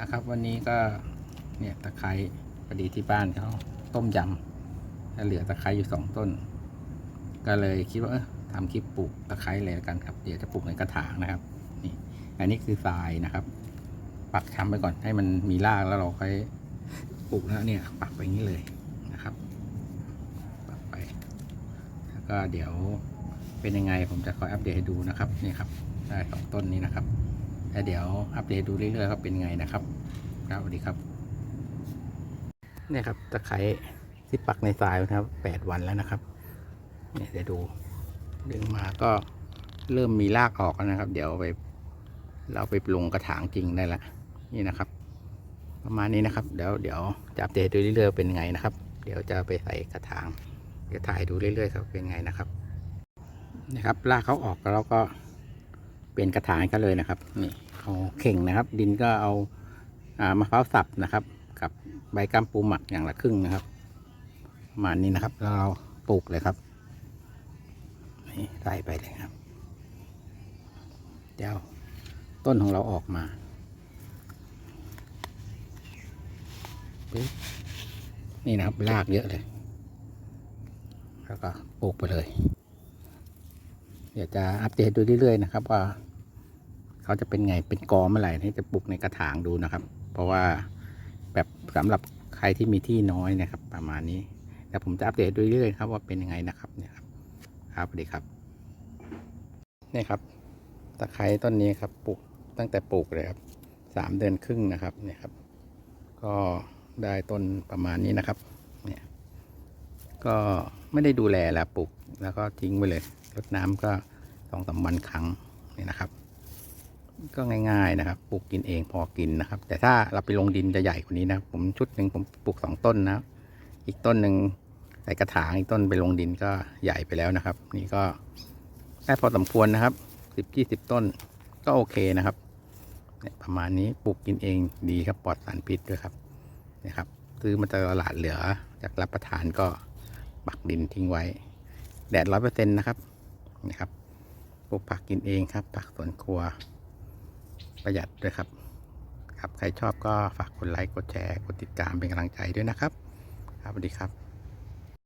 นะครับ วันนี้ก็เนี่ยตะไคร้พอดีที่บ้านเขาต้มยำแล้วเหลือตะไคร้อยู่สองต้น ก็เลยคิดว่าเออทำคลิปปลูกตะไคร้เลยกันครับเดี๋ยวจะปลูกในกระถางนะครับนี่อันนี้คือทรายนะครับ ปักช้ำไปก่อนให้มันมีรากแล้วเราค่อยปลูกแล้วเนี่ย ปักไปอย่างนี้เลยนะครับ ปักไป แล้วก็เดี๋ยวเป็นยังไงผมจะคอยอัปเดตให้ดูนะครับนี่ครับได้สองต้นนี้นะครับ แล้วเดี๋ยวอัปเดตดูเรื่อยๆครับเป็นไงนะครับครับสวัสดีครับเนี่ยครับตะไคร้ที่ปักในทรายนะครับแปดวันแล้วนะครับ เนี่ยเดี๋ยวดูดึงมาก็เริ่มมีรากออกแล้วนะครับ เดี๋ยวไป เราไปลงกระถางจริงได้ละนี่นะครับ ประมาณนี้นะครับเดี๋ยวเดี๋ยวจะอัปเดตดูเรื่อยๆเป็นไงนะครับ เดี๋ยวจะไปใส่กระถางเดี๋ยวถ่ายดูเรื่อยๆครับเป็นไงนะครับนะครับรากเขาออกแล้วก็เป็นกระถางกันเลยนะครับนี่ เอาเข่งนะครับ ดินก็เอาอ่ามะพร้าวสับนะครับ กับใบกัมปูหมักอย่างละครึ่งนะครับประมาณนี้นะครับ แล้วเราปลูกเลยครับนี่ใส่ไปเลยครับเดี๋ยวต้นของเราออกมาปึ๊บนี่นะครับรากเยอะเลย แล้วก็ปลูกไปเลย เดี๋ยวจะอัปเดตดูเรื่อยๆนะครับว่า เขาจะเป็นไงเป็นกอเมื่อไหร่ที่จะปลูกในกระถางดูนะครับ เพราะว่าแบบสำหรับใครที่มีที่น้อยนะครับ ประมาณนี้แต่ผมจะอัปเดตดูเรื่อยๆครับว่าเป็นยังไงนะครับเนี่ยครับครับสวัสดีครับนี่ครับตะไคร้ต้นนี้ครับปลูกตั้งแต่ปลูกเลยครับสามเดือนครึ่งนะครับเนี่ยครับ ก็ได้ต้นประมาณนี้นะครับ เนี่ย ก็ไม่ได้ดูแลแล้วปลูก แล้วก็ทิ้งไว้เลยรดน้ำก็สองสามวันครั้งนี่นะครับ ก็ง่ายๆนะครับ ปลูกกินเองพอกินนะครับ แต่ถ้าเราไปลงดินจะใหญ่กว่านี้นะผมชุดหนึ่งผมปลูกสองต้นนะอีกต้นหนึ่งใส่กระถางอีกต้นไปลงดินก็ใหญ่ไปแล้วนะครับ นี่ก็ได้พอสมควรนะครับสิบยี่สิบต้นก็โอเคนะครับเนี่ยประมาณนี้ปลูกกินเองดีครับปลอดสารพิษด้วยครับนะครับซื้อมาจากตลาดเหลือจากรับประทานก็ปักดินทิ้งไว้ แดดร้อยเปอร์เซ็นต์นะครับนะครับปลูกผักกินเองครับ ผักสวนครัว ประหยัดด้วยครับ ครับ ใครชอบก็ฝากกดไลค์ กดแชร์ กดติดตามเป็นกำลังใจด้วยนะครับ ครับสวัสดีครับ